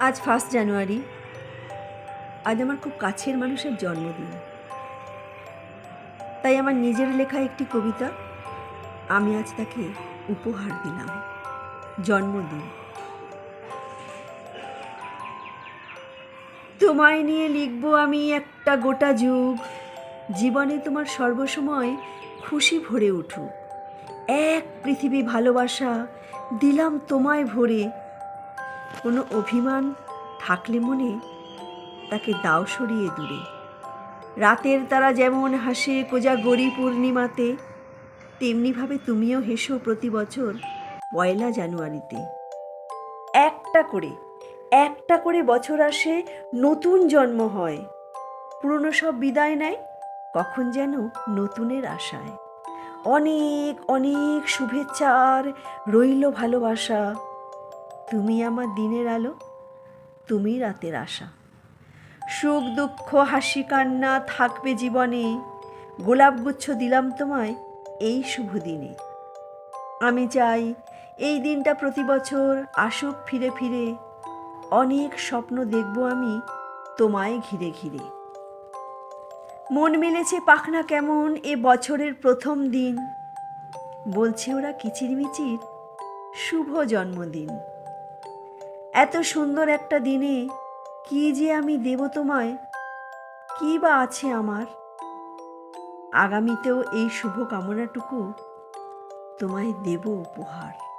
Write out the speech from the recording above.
আজ first January আজ আমার খুব কাছের মানুষের জন্মদিন। তাই আমার নিজের লেখা একটি কবিতা আমি আজ তাকে উপহার দিলাম। জন্মদিন। তোমায় নিয়ে লিখব আমি একটা গোটা যুগ। জীবনে তোমার সর্বসময় খুশি ভরে উঠুক। এক পৃথিবী ভালোবাসা দিলাম তোমায় ভরে কোনো অভিমান থাকলে মনে তাকে দাও সরিয়ে দূরে। রাতের তারা যেমন হাসে কোজা গরি পূর্ণিমাতে, তেমনিভাবে তুমিও হেসো প্রতি বছর পয়লা জানুয়ারিতে। একটা করে একটা করে বছর আসে, নতুন জন্ম হয়। পুরনো সব বিদায় নেয়, কখন যেন নতুনের আশায়। অনেক অনেক শুভেচ্ছা আর রইল ভালোবাসা। তুমি আমার দিনের আলো, তুমি রাতের আশা। সুখ, দুঃখ, হাসি, কান্না থাকবে জীবনে। গোলাপগুচ্ছ দিলাম তোমায় এই শুভ দিনে। আমি চাই এই দিনটা প্রতি বছর আসুক ফিরে ফিরে। অনেক স্বপ্ন দেখব আমি তোমায় ঘিরে ঘিরে। মন মেলেছে পাখনা কেমন এ বছরের প্রথম দিন। বলছে ওরা কিচিরমিচির শুভ জন্মদিন। এত সুন্দর একটা দিনে কি যে আমি দেব তোমায়? কি বা আছে আমার? আগামীতেও এই শুভ কামনাটুকু তোমায় দেব উপহার।